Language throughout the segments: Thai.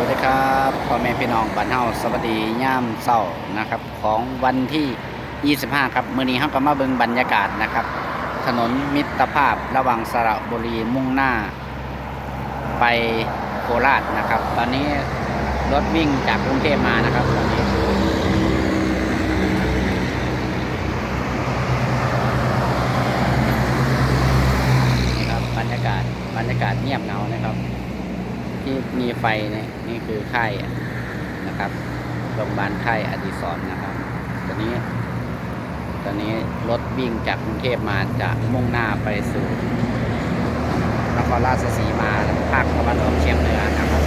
วัสดีครับพ่อแม่พี่น้องบ้านเฮาสวัสดีย่ามเศร้านะครับ ของวันที่ 25 ครับมื้อนี้เฮาก็มาเบิ่งบรรยากาศนะครับ ถนนมิตรภาพระหว่างสระบุรีมุ่งหน้า ไปโคราชนะครับ ตอนนี้รถวิ่งจากกรุงเทพมานะครับตอนนี้นี่ครับบรรยากาศบรรยากาศเงียบเหงานะครับ ที่มีไฟเนี่ยนี่คือค่ายนะครับโรงพยาบาลค่ายอดีศรนะครับ ตอนนี้ ตอนนี้รถวิ่งจากกรุงเทพมาจะมุ่งหน้าไปสู่นครราชสีมาภาคตะวันออกเฉียงเหนือนะครับ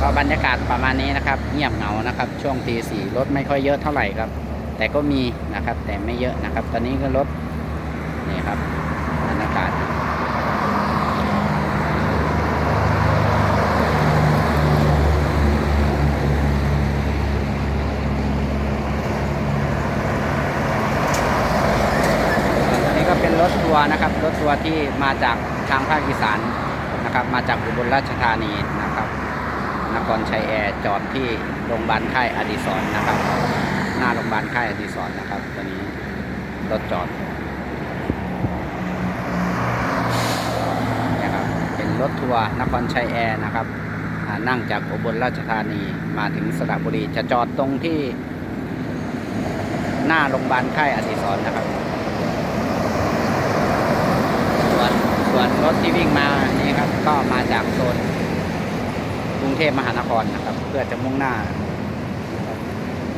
ก็บรรยากาศประมาณนี้นะครับ เงียบเหงานะครับ ช่วงตีสี่รถไม่ค่อยเยอะเท่าไหร่ครับ แต่ก็มีนะครับแต่ไม่เยอะนะครับ ตอนนี้ก็รถนี่ครับบรรยากาศ อันนี้ก็เป็นรถ ทัวร์นะครับรถทัวร์ที่มาจากทางภาคอีสานนะครับ มาจากอุบลราชธานีนะครับนครชัยแอร์จอดที่โรงพยาบาลค่ายอดีศรนะครับ หน้าโรงพยาบาลค่ายอดีศรนะครับตัวนี้รถจอดนี่ยครับเป็นรถทัวร์นครชัยแอร์นะครับนั่งจากอุบลราชธานีมาถึงสระบุรีจะจอดตรงที่ หน้าโรงพยาบาลค่ายอดีศรนะครับ ส่วนส่ วิ่งมานี้ครับก็มาจากโซนกรุงเทพมหานครนะครับ เพื่อจะมุ่งหน้า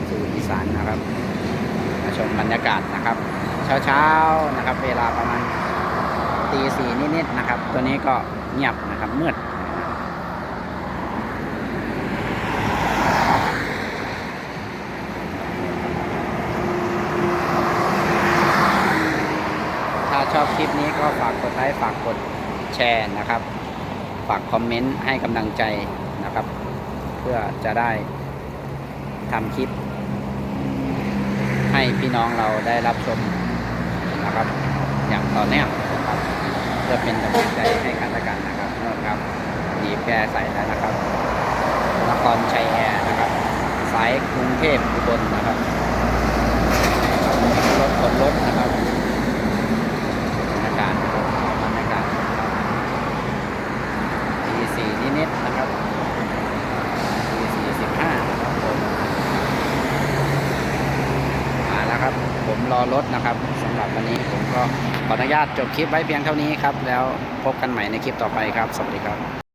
สู่อีสานนะครับมาชมบรรยากาศนะครับ เช้าๆนะครับ เวลาประมาณตีสี่นิดๆนะครับ ตัวนี้ก็เงียบนะครับมืดถ้าชอบคลิปนี้ก็ฝากกดไลค์ฝากกด แชร์นะครับ ฝากคอมเมนต์ให้กำลังใจนะครับ เพื่อจะได้ทำคลิป ให้พี่น้องเราได้รับชมนะครับ อย่างต่อเนื่องนะครับเพื่อเป็นกำลังใจให้กันและกันนะครับนะครับดีแปรใส่แล้วนะครับนครชัยแอร์นะครับ สายกรุงเทพอุบลนะครับรถขนรถนะครับบรรยากาศนะครับบรรยากาศนะครับตีสี่นิดๆนะครับตีสี่สิบห้านะครับผม มาแล้วครับ ผมรอ รถนะครับสำหรับวันนี้ผมก็ขออนุญาตจบคลิปไว้เพียงเท่านี้ครับ แล้วพบกันใหม่ในคลิปต่อไปครับ สวัสดีครับ